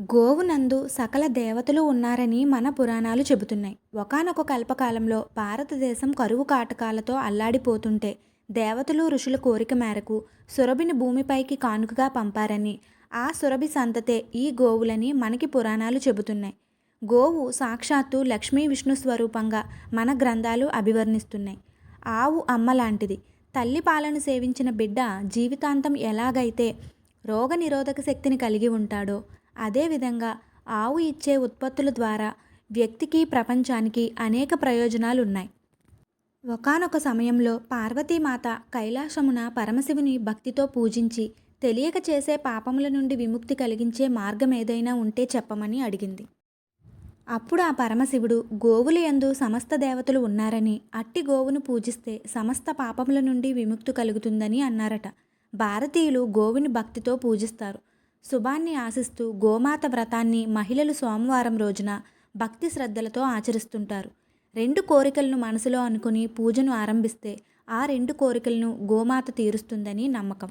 గోవునందు సకల దేవతలు ఉన్నారని మన పురాణాలు చెబుతున్నాయి. ఒకానొక కల్పకాలంలో భారతదేశం కరువు కాటకాలతో అల్లాడిపోతుంటే దేవతలు ఋషుల కోరిక మేరకు సురభిని భూమిపైకి కానుకగా పంపారని ఆ సురభి సంతతే ఈ గోవులని మనకి పురాణాలు చెబుతున్నాయి. గోవు సాక్షాత్తు లక్ష్మీ విష్ణు స్వరూపంగా మన గ్రంథాలు అభివర్ణిస్తున్నాయి. ఆవు అమ్మ లాంటిది. తల్లి పాలను సేవించిన బిడ్డ జీవితాంతం ఎలాగైతే రోగనిరోధక శక్తిని కలిగి ఉంటాడో అదేవిధంగా ఆవు ఇచ్చే ఉత్పత్తుల ద్వారా వ్యక్తికి ప్రపంచానికి అనేక ప్రయోజనాలు ఉన్నాయి ఒకానొక సమయంలో పార్వతీమాత కైలాసమున పరమశివుని భక్తితో పూజించి తెలియక చేసే పాపముల నుండి విముక్తి కలిగించే మార్గం ఏదైనా ఉంటే చెప్పమని అడిగింది. అప్పుడు ఆ పరమశివుడు గోవుల యందు సమస్త దేవతలు ఉన్నారని అట్టి గోవును పూజిస్తే సమస్త పాపముల నుండి విముక్తి కలుగుతుందని అన్నారట. భారతీయులు గోవుని భక్తితో పూజిస్తారు. శుభాన్ని ఆశిస్తూ గోమాత వ్రతాన్ని మహిళలు సోమవారం రోజున భక్తి శ్రద్ధలతో ఆచరిస్తుంటారు. రెండు కోరికలను మనసులో అనుకుని పూజను ఆరంభిస్తే ఆ రెండు కోరికలను గోమాత తీరుస్తుందని నమ్మకం.